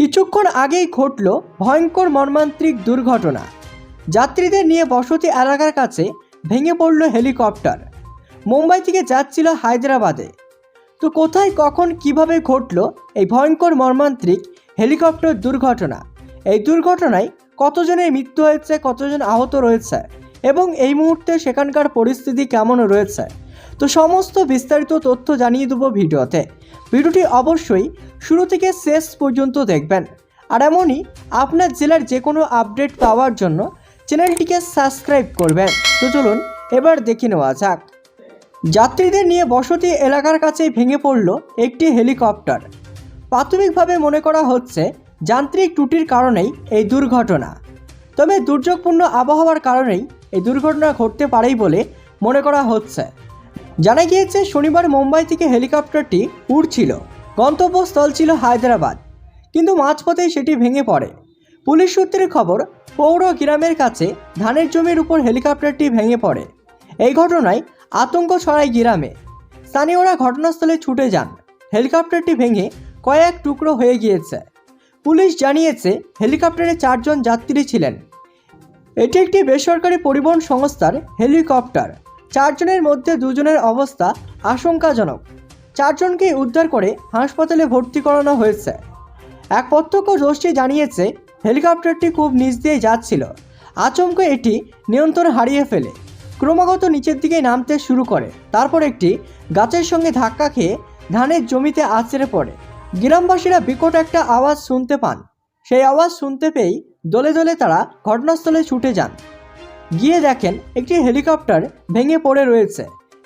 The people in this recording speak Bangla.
কিছুক্ষণ আগেই ঘটল ভয়ঙ্কর মর্মান্তিক দুর্ঘটনা। যাত্রীদের নিয়ে বসতি এলাকার কাছে ভেঙে পড়ল হেলিকপ্টার। মুম্বাই থেকে যাচ্ছিল হায়দ্রাবাদে। তো কোথায়, কখন, কীভাবে ঘটল এই ভয়ঙ্কর মর্মান্তিক হেলিকপ্টার দুর্ঘটনা? এই দুর্ঘটনায় কতজনের মৃত্যু হয়েছে, কতজন আহত রয়েছে এবং এই মুহূর্তে সেখানকার পরিস্থিতি কেমন রয়েছে? তো সমস্ত বিস্তারিত তথ্য জানিয়ে দেবো ভিডিওতে। ভিডিওটি অবশ্যই শুরু থেকে শেষ পর্যন্ত দেখবেন। আর এমনই আপনার জেলার যে কোনো আপডেট পাওয়ার জন্য চ্যানেলটিকে সাবস্ক্রাইব করবেন। তো চলুন এবার দেখে নেওয়া যাক। যাত্রীদের নিয়ে বসতি এলাকার কাছে ভেঙে পড়ল একটি হেলিকপ্টার। প্রাথমিকভাবে মনে করা হচ্ছে যান্ত্রিক ত্রুটির কারণেই এই দুর্ঘটনা। তবে দুর্যোগপূর্ণ আবহাওয়ার কারণেই এই দুর্ঘটনা ঘটতে পারেই বলে মনে করা হচ্ছে। জানা গিয়েছে, শনিবার মুম্বাই থেকে হেলিকপ্টারটি উড়ছিল। গন্তব্যস্থল ছিল হায়দ্রাবাদ, কিন্তু মাঝপথেই সেটি ভেঙে পড়ে। পুলিশ সূত্রের খবর, পৌর গ্রামের কাছে ধানের জমির উপর হেলিকপ্টারটি ভেঙে পড়ে। এই ঘটনায় আতঙ্ক ছড়ায় গ্রামে। স্থানীয়রা ঘটনাস্থলে ছুটে যান। হেলিকপ্টারটি ভেঙে কয়েক টুকরো হয়ে গিয়েছে। পুলিশ জানিয়েছে, হেলিকপ্টারে চারজন যাত্রী ছিলেন। এটি একটি বেসরকারি পরিবহন সংস্থার হেলিকপ্টার। চারজনের মধ্যে দুজনের অবস্থা আশঙ্কাজনক। চারজনকে উদ্ধার করে হাসপাতালে ভর্তি করানো হয়েছে। এক প্রত্যক্ষ প্রত্যক্ষদর্শী জানিয়েছে, হেলিকপ্টারটি খুব নিচ দিয়ে যাচ্ছিল। আচমকা এটি নিয়ন্ত্রণ হারিয়ে ফেলে। ক্রমাগত নিচের দিকে নামতে শুরু করে। তারপর একটি গাছের সঙ্গে ধাক্কা খেয়ে ধানের জমিতে আছড়ে পড়ে। গ্রামবাসীরা বিকট একটা আওয়াজ শুনতে পান। সেই আওয়াজ শুনতে পেয়েই দলে দলে তারা ঘটনাস্থলে ছুটে যান। গিয়ে দেখেন একটি হেলিকপ্টার ভেঙে পড়ে রয়েছে।